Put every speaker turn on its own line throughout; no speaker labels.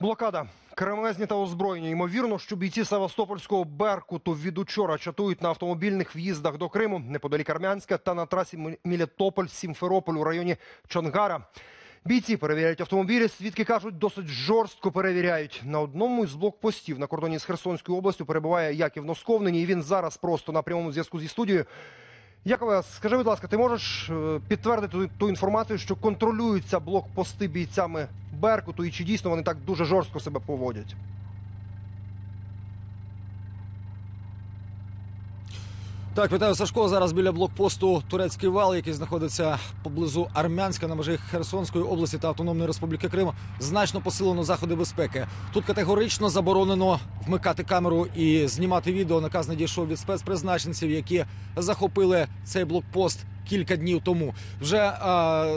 Блокада. Кремезні та озброєні. Ймовірно, що бійці Севастопольського Беркуту від учора чатують на автомобільних в'їздах до Криму неподалік Армянська та на трасі М- Мілітополь-Сімферополь у районі Чонгара. Бійці перевіряють автомобілі. Свідки кажуть, досить жорстко перевіряють. На одному із блокпостів на кордоні з Херсонською областю перебуває Яків Носковнині. І він зараз просто на прямому зв'язку зі студією. Якове, скажи, будь ласка, ти можеш е, підтвердити ту інформацію, що контролюються блокпости бійцями Беркуту, і чи дійсно вони так дуже жорстко себе поводять?
Так, вітаю Сашко. Зараз біля блокпосту Турецький вал, який знаходиться поблизу Армянська на межі Херсонської області та Автономної Республіки Крим, значно посилено заходи безпеки. Тут категорично заборонено вмикати камеру і знімати відео. Наказ надійшов від спецпризначенців, які захопили цей блокпост. Кілька днів тому вже е,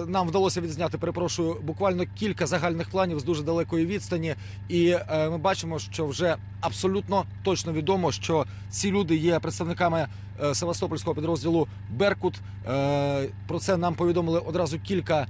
нам вдалося відзняти, перепрошую, буквально кілька загальних планів з дуже далекої відстані, і е, ми бачимо, що вже абсолютно точно відомо, що ці люди є представниками е, Севастопольського підрозділу Беркут. Е, Про це нам повідомили одразу кілька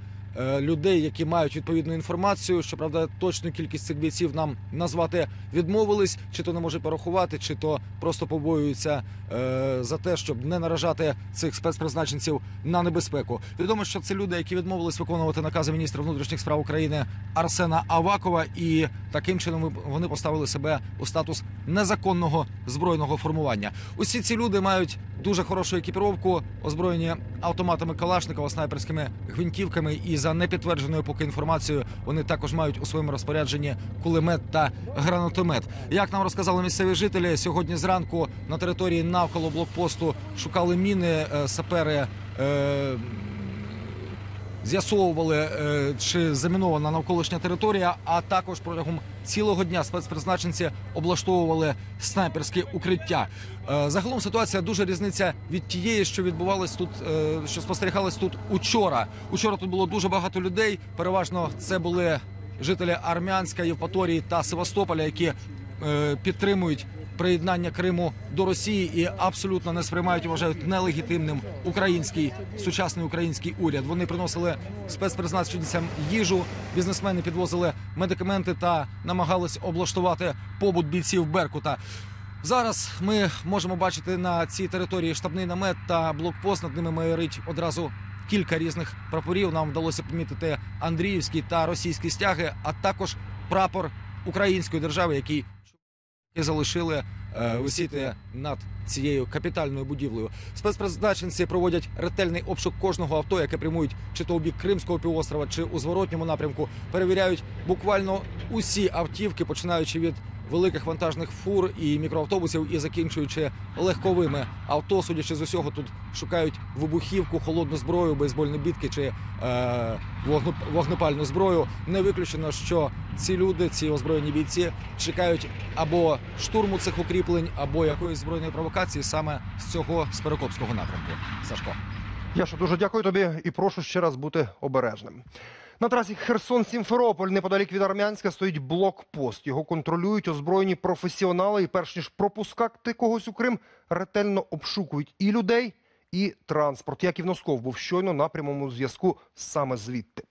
людей, які мають відповідну інформацію. Щоправда, точну кількість цих бійців нам назвати відмовились, чи то не може порахувати, чи то просто побоюються е, за те, щоб не наражати цих спецпризначенців на небезпеку. Відомо, що це люди, які відмовились виконувати накази міністра внутрішніх справ України Арсена Авакова, і таким чином вони поставили себе у статус незаконного збройного формування. Усі ці люди мають дуже хорошу екіпіровку, озброєні автоматами Калашникова, снайперськими гвинтівками. І за непідтвердженою поки інформацією, вони також мають у своєму розпорядженні кулемет та гранатомет. Як нам розказали місцеві жителі, сьогодні зранку на території навколо блокпосту шукали міни е, сапери. Е, З'ясовували, е, чи замінована навколишня територія, а також протягом цілого дня спецпризначенці облаштовували снайперські укриття. Е, Загалом ситуація дуже різниця від тієї, що відбувалась тут, е, що спостерігалась тут учора. Учора тут було дуже багато людей. Переважно це були жителі Армянська, Євпаторії та Севастополя, які підтримують приєднання Криму до Росії і абсолютно не сприймають вважають нелегітимним український сучасний український уряд. Вони приносили спецпризначенцям їжу, бізнесмени підвозили медикаменти та намагались облаштувати побут бійців Беркута. Зараз ми можемо бачити на цій території штабний намет та блокпост. Над ними майорить одразу кілька різних прапорів. Нам вдалося помітити Андріївські та російські стяги, а також прапор української держави, який і залишили е, висіти над цією капітальною будівлею. Спецпризначенці проводять ретельний обшук кожного авто, яке прямують чи то у бік Кримського півострова, чи у зворотньому напрямку. Перевіряють буквально усі автівки, починаючи від великих вантажних фур і мікроавтобусів, і закінчуючи легковими авто. Судячи з усього, тут шукають вибухівку, холодну зброю, бейсбольні бітки чи е, вогнепальну зброю. Не виключено, що ці люди, ці озброєні бійці, чекають або штурму цих укріплень, або якоїсь збройної провокації саме з цього з Перекопського напрямку. Сашко.
Яша, дуже дякую тобі і прошу ще раз бути обережним. На трасі Херсон-Сімферополь неподалік від Армянська стоїть блокпост. Його контролюють озброєні професіонали, і перш ніж пропускати когось у Крим, ретельно обшукують і людей, і транспорт. Яків Носков був щойно на прямому зв'язку саме звідти.